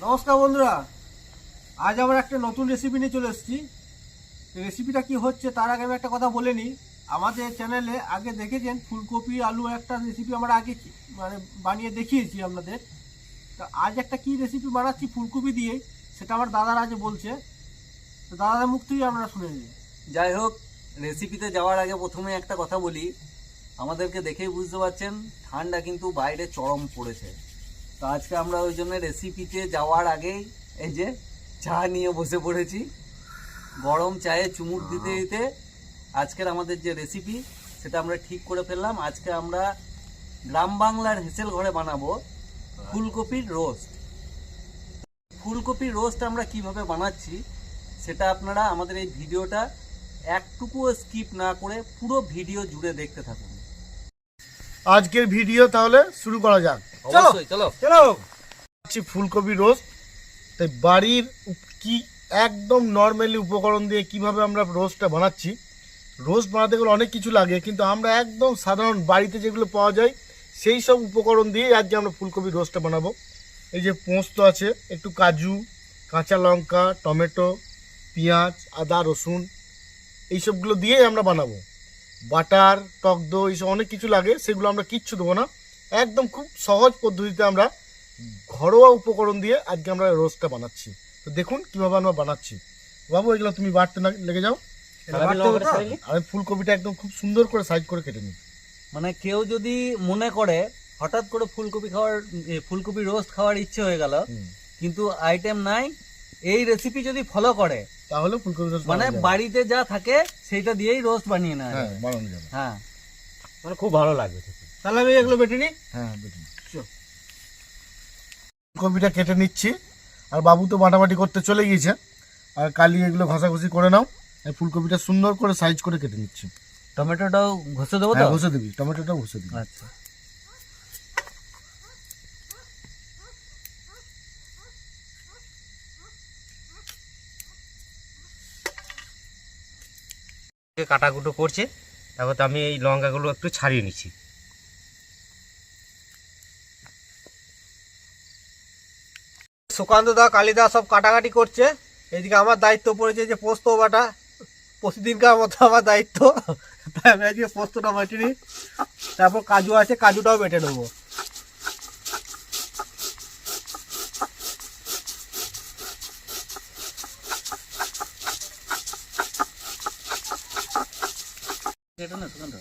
নমস্কার বন্ধুরা, আজ আবার একটা নতুন রেসিপি নিয়ে চলে এসেছি। রেসিপিটা কি হচ্ছে তার আগে আমি একটা কথা বলে নিই। আমাদের চ্যানেলে আগে দেখেছেন, ফুলকপি, আলু একটা রেসিপি আমরা আগে মানে বানিয়ে দেখিয়েছি আপনাদের। তা আজ একটা কি রেসিপি বানাচ্ছি ফুলকপি দিয়ে, সেটা আমার দাদার আজ বলছে। তো দাদাদের মুখ থেকেই আপনারা শুনে নিন। যাই হোক রেসিপিতে যাওয়ার আগে প্রথমে একটা কথা বলি। আমাদেরকে দেখেই বুঝতে পারছেন, ঠান্ডা কিন্তু বাইরে চরম পড়েছে। তো আজকে আমরা ওই জন্য রেসিপিতে যাওয়ার আগেই এই যে চা নিয়ে বসে পড়েছি। গরম চায়ে চুমুক দিতে দিতে আজকের আমাদের যে রেসিপি সেটা আমরা ঠিক করে ফেললাম। আজকে আমরা গ্রাম বাংলার হেসেল ঘরে বানাবো ফুলকপির রোস্ট। ফুলকপির রোস্ট আমরা কীভাবে বানাচ্ছি সেটা আপনারা আমাদের এই ভিডিওটা একটুকুও স্কিপ না করে পুরো ভিডিও জুড়ে দেখতে থাকুন। আজকের ভিডিও তাহলে শুরু করা যাক। চলো চলো। হচ্ছে ফুলকপি রোস্ট। তাই বাড়ির কি একদম নর্মালি উপকরণ দিয়ে কীভাবে আমরা রোস্টটা বানাচ্ছি রোস্ট বানাতে গেলে অনেক কিছু লাগে কিন্তু আমরা একদম সাধারণ বাড়িতে যেগুলো পাওয়া যায় সেই সব উপকরণ দিয়ে আজকে আমরা ফুলকপি রোস্টটা বানাবো। এই যে পোস্ত আছে একটু কাজু কাঁচা লঙ্কা টমেটো পেঁয়াজ আদা রসুন এইসবগুলো দিয়েই আমরা বানাবো। বাটার টক দই এইসব অনেক কিছু লাগে সেগুলো আমরা কিচ্ছু দেবো না। একদম খুব সহজ পদ্ধতিতে আমরা ঘরোয়া উপকরণ দিয়ে আজকে আমরা রোস্টটা বানাচ্ছি। তো দেখুন কীভাবে আমরা বানাচ্ছি। বাবু এগুলো তুমি বাড়তে না লেগে যাও। আমি ফুলকপিটা একদম খুব সুন্দর করে সাইজ করে কেটে নিই। মানে কেউ যদি মনে করে হঠাৎ করে ফুলকপি খাওয়ার ফুলকপি রোস্ট খাওয়ার ইচ্ছে হয়ে গেল কিন্তু আইটেম নাই এই রেসিপি যদি ফলো করে তাহলে ফুলকপি রোস্ট মানে বাড়িতে যা থাকে সেইটা দিয়েই রোস্ট বানিয়ে নেওয়া হ্যাঁ বানানো যাবে। হ্যাঁ। মানে খুব ভালো লাগবে তাহলে আমি এগুলো বেটে নিই? হ্যাঁ বেটে নিই। চল। ফুলকপিটা কেটে নিচ্ছি। আর বাবু তো বাটাবাটি করতে চলে গিয়েছে। আর কালি এগুলো ঘষাঘষি করে নাও। আর ফুলকপিটা সুন্দর করে সাইজ করে কেটে নিচ্ছি। টমেটোটাও ঘষে দেবো তো? হ্যাঁ ঘষে দিবি। টমেটোটাও ঘষে দিবি। আচ্ছা। কাটাকুটো করছে, তারপর তো আমি এই লঙ্কাগুলো একটু ছাড়িয়ে নিচ্ছি। সুকান্ত দা কালিদা সব কাটাকাটি করছে। এদিকে আমার দায়িত্ব পড়েছে যে পোস্ত বাটা, প্রতিদিনকার মতো আমার দায়িত্ব। তাই আমি আজকে পোস্তটা বেটে নিই। তারপর কাজু আছে, কাজুটাও বেটে নেব কেটে না সুকান্ত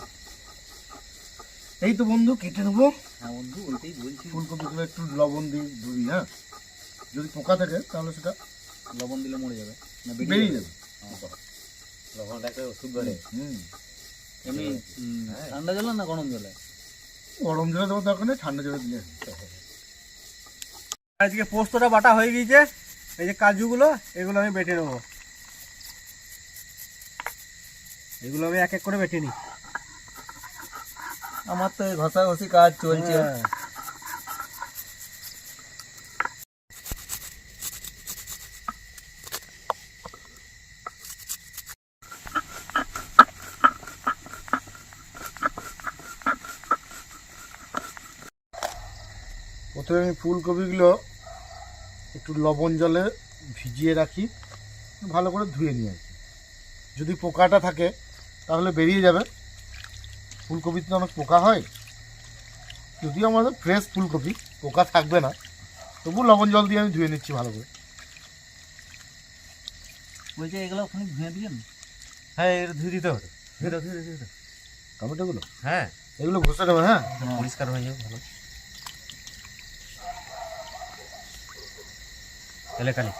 এই তো বন্ধু কেটে নেব। হ্যাঁ বন্ধু ওইটাই বলছি। ফুলকপিগুলো একটু লবণ দিয়ে ধুবি হ্যাঁ? যদি পোকা থাকে তাহলে সেটা লবণ দিলে মরে যাবে না বেরিয়ে যাবে। লবণটা একটা ওষুধ ধরে। হুম এমনি উম, ঠান্ডা জলে না গরম জলে? গরম জলে দেবো দরকার নেই ঠান্ডা জলে দিলে। আজকে পোস্তটা বাটা হয়ে গিয়েছে এই যে কাজুগুলো এগুলো আমি বেটে নেব। এগুলো আমি এক এক করে বেটে নিই। আমার তো এই ঘষাঘষি কাজ চলছে। হ্যাঁ। প্রথমে আমি ফুলকপিগুলো একটু লবণ জলে ভিজিয়ে রাখি, ভালো করে ধুয়ে আর কি যদি পোকাটা থাকে, তাহলে বেরিয়ে যাবে। ফুলকপিতে অনেক পোকা হয়। যদিও আমাদের ফ্রেশ ফুলকপি পোকা থাকবে না। তবু লবণ জল দিয়ে আমি ধুয়ে নিচ্ছি ভালো করে। বলছে এগুলো ওখানে ধুয়ে দিবেন? হ্যাঁ এটা ধুয়ে দিতে হবে। ধুয়ে দাও, ধুয়ে ধুয়ে দাও। টমেটোগুলো? হ্যাঁ। এগুলো ঘষে নেবে হ্যাঁ। পরিষ্কার হয়ে যাবে ভালো। এলে কালি।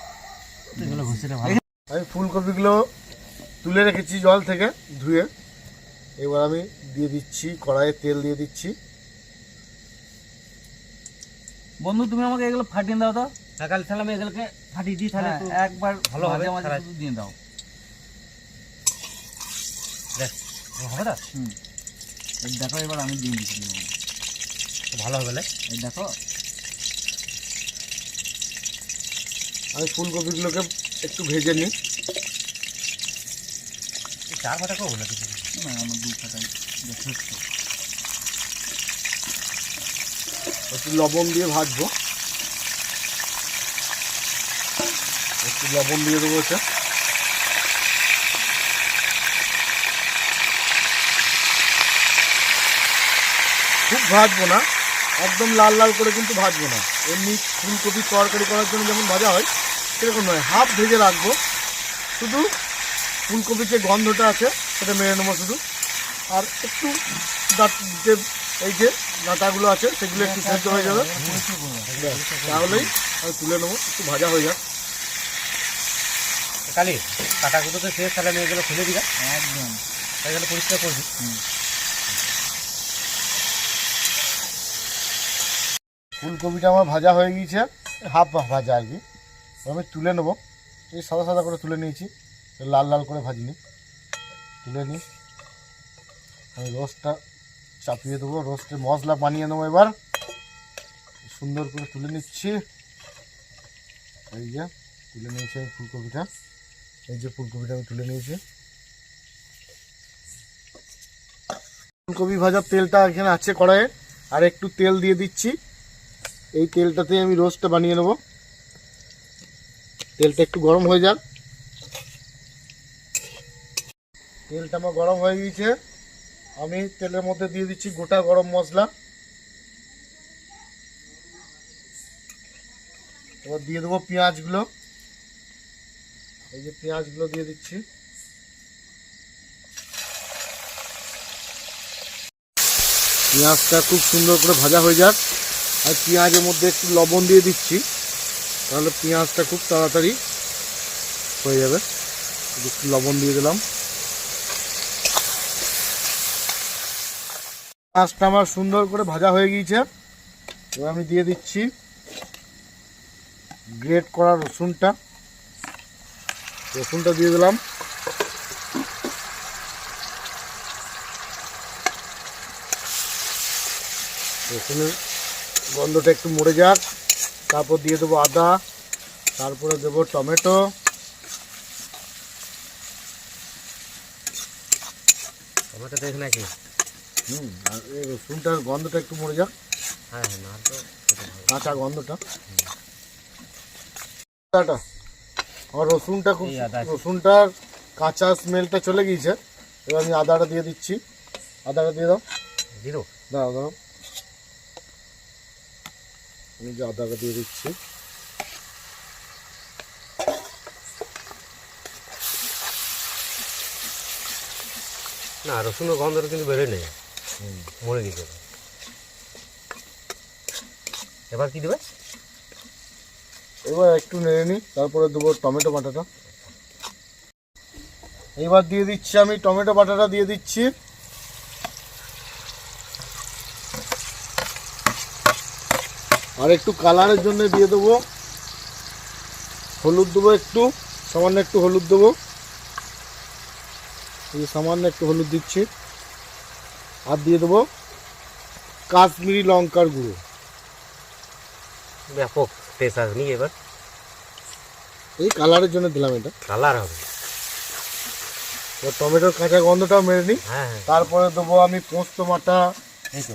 এগুলো ঘষে ভালো। আমি ফুলকপিগুলো তুলে রেখেছি জল থেকে ধুয়ে। এবার আমি দিয়ে দিচ্ছি কড়াইয়ে তেল দিয়ে দিচ্ছি। বন্ধু তুমি আমাকে এগুলো ফাটিয়ে দাও তো। হ্যাঁ কালি তাহলে আমি এগুলোকে ফাটিয়ে দিই তাহলে হ্যাঁ, একবার ভালো হবে, মাঝে দিয়ে দাও। দেখ হবে না হুম। এই দেখো এবার আমি দিয়ে দিচ্ছি। ভালো হবে এই দেখো। আমি ফুলকপিগুলোকে একটু ভেজে নিই। চার ফাটা করব না কিছু না আমার দু ফাটাই যথেষ্ট। একটু লবণ দিয়ে ভাজবো। লবণ দিয়ে দেবো এটা খুব ভাজবো না একদম লাল লাল করে কিন্তু ভাজবো না। এমনি ফুলকপি তরকারি করার জন্য যেমন ভাজা হয় সেরকম নয় হাফ ভেজে রাখব। শুধু ফুলকপির যে গন্ধটা আছে সেটা মেরে নেব শুধু। আর একটু ডাট- যে এই যে ডাঁটাগুলো আছে সেগুলো একটু সেদ্ধ হয়ে যাবে। তাহলেই আমি তুলে নেব একটু ভাজা হয়ে যাক। কালি কাটাকুটো তো শেষ তাহলে আমি এগুলো খুলে দিবা। একদম। এগুলো পরিষ্কার করবি। ফুলকপিটা আমার ভাজা হয়ে গিয়েছে হাফ ভাজা আর কি। আমি তুলে নেব। এই সাদা সাদা করে তুলে নিয়েছি। লাল লাল করে ভাজিনি। তুলে নিই আমি রোস্টটা চাপিয়ে দেবো। রোস্টে মশলা বানিয়ে নেব এবার। সুন্দর করে তুলে নিচ্ছি। এই যে, তুলে নিয়েছি আমি ফুলকপিটা। এই যে ফুলকপিটা আমি তুলে নিয়েছি। ফুলকপি ভাজার তেলটা এখানে আছে কড়াইয়ে। আর একটু তেল দিয়ে দিচ্ছি। এই তেলটাতে আমি রোস্টটা বানিয়ে নেব। তেলটা একটু গরম হয়ে যাক। তেলটা আমার গরম হয়ে গিয়েছে। আমি তেলের মধ্যে দিয়ে দিচ্ছি গোটা গরম মশলা। এবার দিয়ে দেবো পেঁয়াজগুলো। এই যে পেঁয়াজগুলো দিয়ে দিচ্ছি। পেঁয়াজটা খুব সুন্দর করে ভাজা হয়ে যাক। আর পেঁয়াজের মধ্যে একটু লবণ দিয়ে দিচ্ছি। তাহলে পেঁয়াজটা খুব তাড়াতাড়ি হয়ে যাবে। একটু লবণ দিয়ে দিলাম। পেঁয়াজটা আমার সুন্দর করে ভাজা হয়ে গিয়েছে। এবার আমি দিয়ে দিচ্ছি গ্রেট করা রসুনটা। রসুনটা দিয়ে দিলাম। রসুনের গন্ধটা একটু মরে যাক। তারপর দিয়ে দেবো আদা, তারপরে দেবো টমেটো। টমেটো দেখ নাকি হুম আর এই রসুনটার গন্ধটা একটু মরে যাক। হ্যাঁ হ্যাঁ না তো কাঁচা গন্ধটা। আদাটা আমার রসুনটা খুব। রসুনটার কাঁচা স্মেলটা চলে গিয়েছে। এবার আমি আদাটা দিয়ে দিচ্ছি। আদাটা দিয়ে দাও। দিলো দাও দাও। আমি যে আদাটা দিয়ে দিচ্ছি। না রসুনের গন্ধটা কিন্তু বেরোয় নেই। মরে গেছে এবার। কি দেবে? এবার একটু নেড়ে নিই, তারপরে দেবো টমেটো বাটাটা। এবার দিয়ে দিচ্ছি আমি টমেটো বাটাটা, দিয়ে দিচ্ছি। আর একটু কালারের জন্য দিয়ে দেবো। হলুদ দেবো একটু, সামান্য একটু হলুদ দেবো। সামান্য একটু হলুদ দিচ্ছি। আর দিয়ে দেবো। কাশ্মীরি লঙ্কার গুঁড়ো। ব্যাপক টেস্ট আসনি এবার। এই কালারের জন্য দিলাম এটা। কালার হবে। টমেটোর কাঁচা গন্ধটাও মেরে নিই। হ্যাঁ হ্যাঁ। তারপরে দেবো আমি পোস্ত মাটা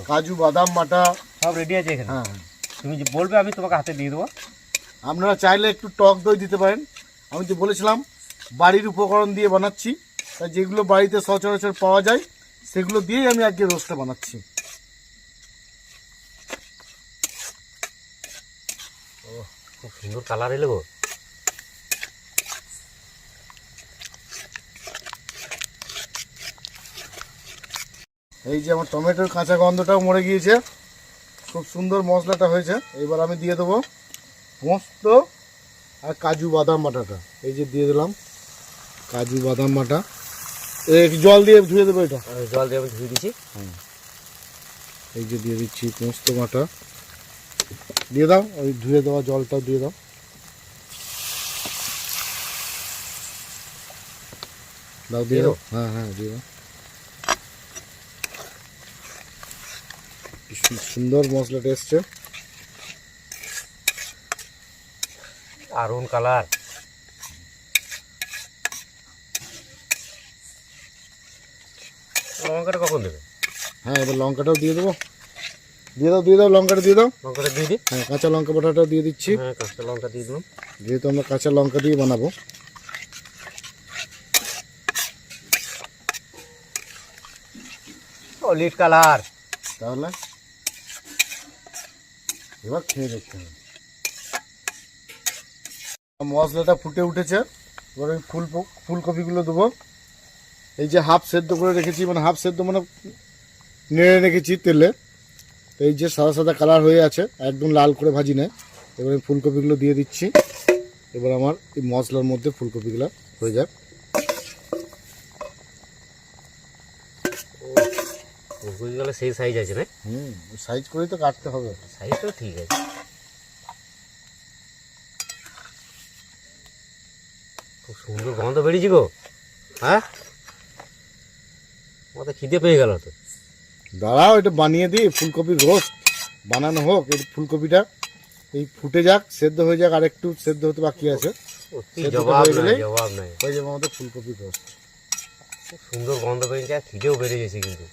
কাজু বাদাম মাটা। সব রেডি আছে এখানে? হ্যাঁ তুমি যে বলবে আমি তোমাকে হাতে দিয়ে দেবো। আপনারা চাইলে একটু টক দই দিতে পারেন। আমি তো বলেছিলাম বাড়ির উপকরণ দিয়ে বানাচ্ছি। তাই যেগুলো বাড়িতে সচরাচর পাওয়া যায় সেগুলো দিয়েই আমি আজকে রোস্টটা বানাচ্ছি। খুব সুন্দর কালার এলো এই যে আমার টমেটোর কাঁচা গন্ধটাও মরে গিয়েছে। খুব সুন্দর মশলাটা হয়েছে। এবার আমি দিয়ে দেবো পোস্ত আর কাজু বাদাম বাটাটা। এই যে দিয়ে দিলাম কাজু বাদাম বাটা। জল দিয়ে ধুয়ে দেবো এটা? জল দিয়ে ধুয়ে দিচ্ছি এই যে দিয়ে দিচ্ছি পোস্ত বাটা। দিয়ে দাও ওই ধুয়ে দেওয়া জলটাও দিয়ে দাও। দাও দিয়ে দাও। হ্যাঁ হ্যাঁ দিয়ে দাও। সুন্দর মশলাটা এসছে। দারুণ কালার লঙ্কাটা কখন দেবে? হ্যাঁ এবার লঙ্কাটাও দিয়ে দেবো। দিয়ে দাও দিয়ে দাও লঙ্কাটা দিয়ে দাও। লঙ্কাটা দিয়ে দিই হ্যাঁ কাঁচা লঙ্কা বাটাটা দিয়ে দিচ্ছি। হ্যাঁ কাঁচা লঙ্কা দিয়ে দিলাম। যেহেতু আমরা কাঁচা লঙ্কা দিয়ে বানাবো। Solid colour. তাহলে এবার খেয়ে দেখতে হবে। মশলাটা ফুটে উঠেছে। এবার ওই ফুল ফুলকপিগুলো দেবো। এই যে হাফ সেদ্ধ করে রেখেছি মানে হাফ সেদ্ধ মানে নেড়ে রেখেছি তেলে। এই যে সাদা সাদা কালার হয়ে আছে একদম লাল করে ভাজি নেয় এবার আমি ফুলকপিগুলো দিয়ে দিচ্ছি। এবার আমার এই মশলার মধ্যে ফুলকপিগুলো হয়ে যাক। ফুলকপিগুলো সেই সাইজ আছে না? হুম সাইজ করেই তো কাটতে হবে। সাইজ তো ঠিক আছে। খুব সুন্দর গন্ধ বেরিয়েছি গো। হ্যাঁ? তো খিদে পেয়ে গেল তো। দাঁড়াও এটা বানিয়ে দিই ফুলকপির রোস্ট বানানো হোক এই ফুলকপিটা। এই ফুটে যাক সেদ্ধ হয়ে যাক আর একটু সেদ্ধ হতে বাকি আছে। জবাব হয়ে নাই জবাব নাই। হয়ে যাবে আমাদের ফুলকপির রোস্ট সুন্দর গন্ধ বেরিয়েছে আর খিদেও বেড়ে গেছে কিন্তু।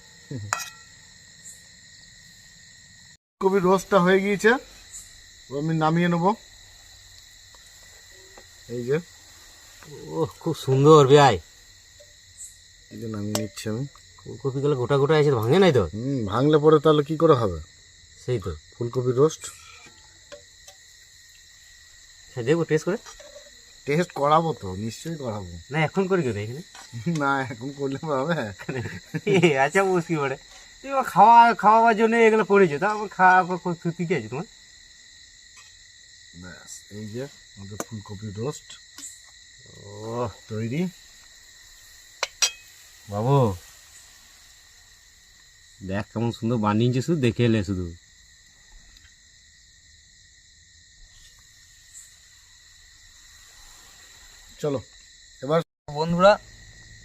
ফুলকপির রোস্টটা হয়ে গিয়েছে আমি নামিয়ে নেব। এই যে। ও খুব সুন্দর বেয়াই এই যে নামিয়ে নিচ্ছি আমি। ফুলকপিগুলো গোটা গোটা আছে ভাঙে নাই তো? হুম ভাঙলে পরে তাহলে কি করে হবে? সেই তো। ফুলকপির রোস্ট? হ্যাঁ দেখব টেস্ট করে। টেস্ট করাবো তো নিশ্চয়ই করাবো। না এখন করি কেন এখানে না। এখন করলে হবে। আচ্ছা বুঝতে পারে এবার খাওয়া খাওয়াবার জন্য এগুলো করেছ তা আমার খাওয়া ক্ষতি কি আছে তোমার? ব্যাস এই যে আমাদের ফুলকপির রোস্ট। ও তৈরি। বাবু দেখ কেমন সুন্দর বানিয়েছে শুধু দেখে এলে শুধু। চলো এবার বন্ধুরা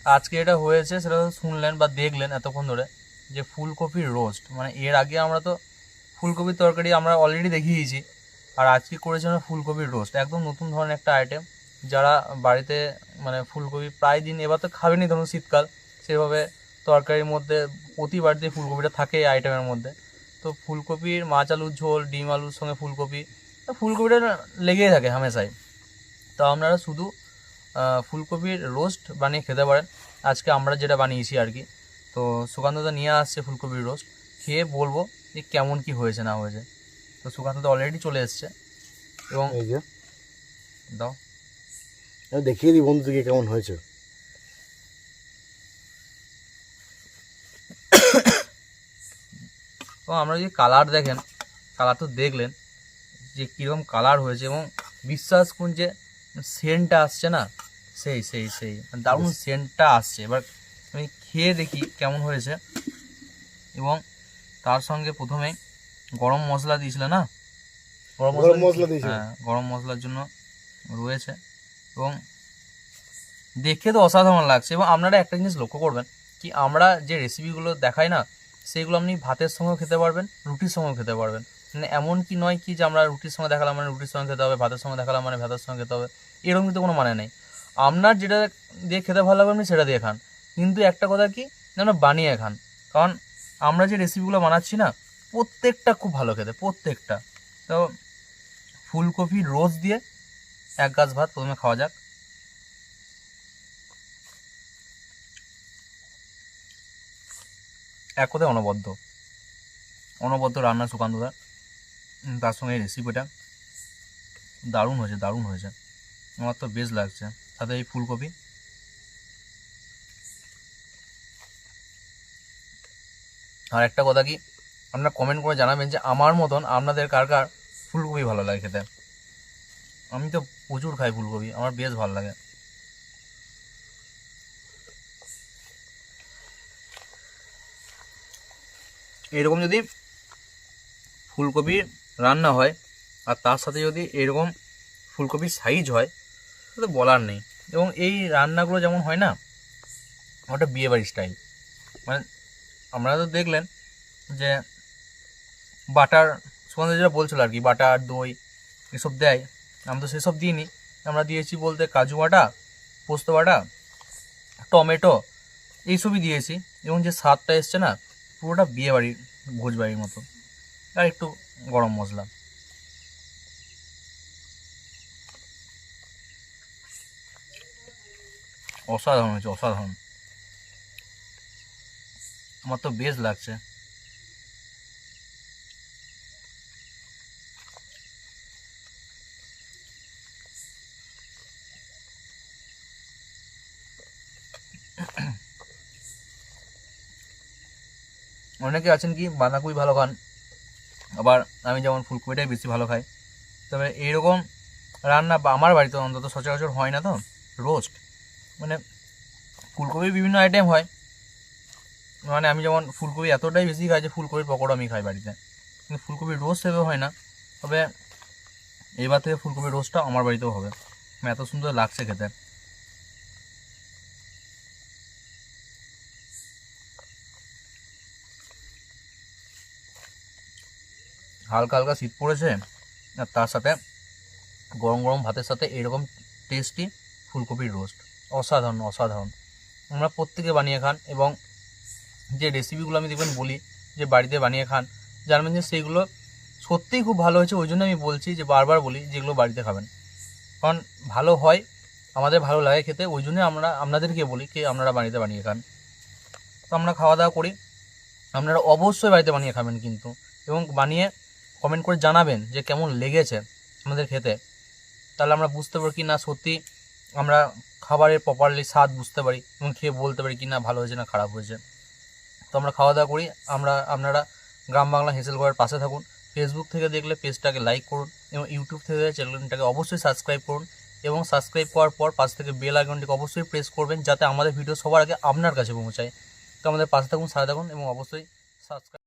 আজকে এটা হয়েছে সেটা তো শুনলেন বা দেখলেন এতক্ষণ ধরে যে ফুলকপির রোস্ট মানে এর আগে আমরা তো ফুলকপির তরকারি আমরা অলরেডি দেখিয়েছি আর আজকে করেছি আমরা ফুলকপির রোস্ট একদম নতুন ধরনের একটা আইটেম যারা বাড়িতে মানে ফুলকপি প্রায় দিন এবার তো খাবেনি ধরুন শীতকাল সেভাবে তরকারির মধ্যে প্রতি বাড়িতে ফুলকপিটা থাকে এই আইটেমের মধ্যে। তো ফুলকপির মাছ আলুর ঝোল ডিম আলুর সঙ্গে ফুলকপি ফুলকপিটা লেগেই থাকে হামেশাই। তো আপনারা শুধু ফুলকপির রোস্ট বানিয়ে খেতে পারেন। আজকে আমরা যেটা বানিয়েছি আর কি তো সুকান্তদা নিয়ে আসছে ফুলকপির রোস্ট খেয়ে বলব যে কেমন কি হয়েছে না হয়েছে। তো সুকান্তদা অলরেডি চলে এসছে। এবং এই যে। দাও। দেখিয়ে দিই বন্ধুদিকে কেমন হয়েছে। এবং আমরা যদি কালার দেখেন কালার তো দেখলেন যে কীরকম কালার হয়েছে এবং বিশ্বাস করুন যে সেন্টটা আসছে না? সেই সেই সেই দারুণ সেন্টটা আসছে। এবার আমি খেয়ে দেখি কেমন হয়েছে। এবং তার সঙ্গে প্রথমে গরম মশলা দিয়েছিল না? গরম মশলা। হ্যাঁ গরম মশলার জন্য রয়েছে। এবং দেখে তো অসাধারণ লাগছে। এবং আপনারা একটা জিনিস লক্ষ্য করবেন কি আমরা যে রেসিপিগুলো দেখাই না সেইগুলো আপনি ভাতের সঙ্গেও খেতে পারবেন, রুটির সঙ্গেও খেতে পারবেন। মানে এমন কি নয় কি যে আমরা রুটির সঙ্গে দেখালাম মানে রুটির সঙ্গে খেতে হবে, ভাতের সঙ্গে দেখালাম মানে ভাতের সঙ্গে খেতে হবে, এরকম কিন্তু কোনো মানে নেই। আপনার যেটা দিয়ে খেতে ভালো লাগবে আপনি সেটা দিয়ে খান। কিন্তু একটা কথা কি, যেন বানিয়ে খান। কারণ আমরা যে রেসিপিগুলো বানাচ্ছি না, প্রত্যেকটা খুব ভালো খেতে, প্রত্যেকটা। তো ফুলকপির রোজ দিয়ে এক গাছ ভাত প্রথমে খাওয়া যাক। এক কথায় অনবদ্য। অনবদ্য রান্না সুকান্তদা। উম, তার সঙ্গে এই রেসিপিটা দারুণ হয়েছে দারুণ হয়েছে। আমার তো বেশ লাগছে। সাথে এই ফুলকপি। আর একটা কথা কি আপনারা কমেন্ট করে জানাবেন যে আমার মতন আপনাদের কার কার ফুলকপি ভালো লাগে খেতে। আমি তো প্রচুর খাই ফুলকপি আমার বেশ ভালো লাগে। এরকম যদি ফুলকপি রান্না হয়, আর তার সাথে যদি এরকম ফুলকপির সাইজ হয়, তাহলে বলার নেই। এবং এই রান্নাগুলো যেমন হয় না, ওটা বিয়েবাড়ি স্টাইল মানে আপনারা তো দেখলেন যে বাটার সুগন্ধ যেটা বলছিল আর কি, বাটার, দই এসব দেয়। আমরা তো সেসব দিইনি। আমরা দিয়েছি বলতে কাজু বাটা, পোস্ত বাটা, টমেটো, এইসবই দিয়েছি। এবং যে স্বাদটা এসছে না পুরোটা বিয়ে বাড়ির ভোজ বাড়ির মতো। আর একটু গরম মশলা। অসাধারণ হয়েছে, অসাধারণ। আমার তো বেশ লাগছে। অনেকে আছেন কি, বাঁধাকপি ভালো খান, আবার আমি যেমন ফুলকপিটাই বেশি ভালো খাই। তবে এইরকম রান্না আমার বাড়িতে অন্তত সচরাচর হয় না তো, রোস্ট। মানে ফুলকপির বিভিন্ন আইটেম হয়। মানে আমি যেমন ফুলকপি এতটাই বেশি খাই যে ফুলকপির পকোড়া আমি খাই বাড়িতে। কিন্তু ফুলকপির রোস্ট সেভাবে হয় না। তবে এবার থেকে ফুলকপির রোস্টটা আমার বাড়িতেও হবে। মানে এত সুন্দর লাগছে খেতে। হালকা হালকা শীত পড়েছে, আর তার সাথে গরম গরম ভাতের সাথে এরকম টেস্টি ফুলকপির রোস্ট অসাধারণ অসাধারণ। আমরা প্রত্যেকে বানিয়ে খান এবং যে রেসিপিগুলো আমি দেখবেন বলি, যে বাড়িতে বানিয়ে খান জানবেন যে সেইগুলো সত্যিই খুব ভালো হয়েছে, ওই জন্য আমি বলছি যে বারবার বলি যেগুলো বাড়িতে খাবেন। কারণ ভালো হয়, আমাদের ভালো লাগে খেতে, ওই জন্য আমরা, আপনাদেরকে বলি কি আপনারা বাড়িতে বানিয়ে খান। তো আমরা খাওয়া দাওয়া করি, আপনারা অবশ্যই বাড়িতে বানিয়ে খাবেন কিন্তু। এবং বানিয়ে কমেন্ট করে জানাবেন যে কেমন লেগেছে আমাদের খেতে। তাহলে আমরা বুঝতে পারি কি না সত্যি আমরা খাবারের প্রপারলি স্বাদ বুঝতে পারি এবং খেয়ে বলতে পারি কি না ভালো হয়েছে না খারাপ হয়েছে। তো আমরা খাওয়া দাওয়া করি। আমরা, আপনারা গ্রাম বাংলা হেসেল ঘরের পাশে থাকুন। ফেসবুক থেকে দেখলে পেজটাকে লাইক করুন এবং ইউটিউব থেকে চ্যানেলটাকে অবশ্যই সাবস্ক্রাইব করুন এবং সাবস্ক্রাইব করার পর পাশ থেকে বেল আইকনটিকে অবশ্যই প্রেস করবেন যাতে আমাদের ভিডিও সবার আগে আপনার কাছে পৌঁছায়। তো আমাদের পাশে থাকুন, সাথে থাকুন এবং অবশ্যই সাবস্ক্রাইব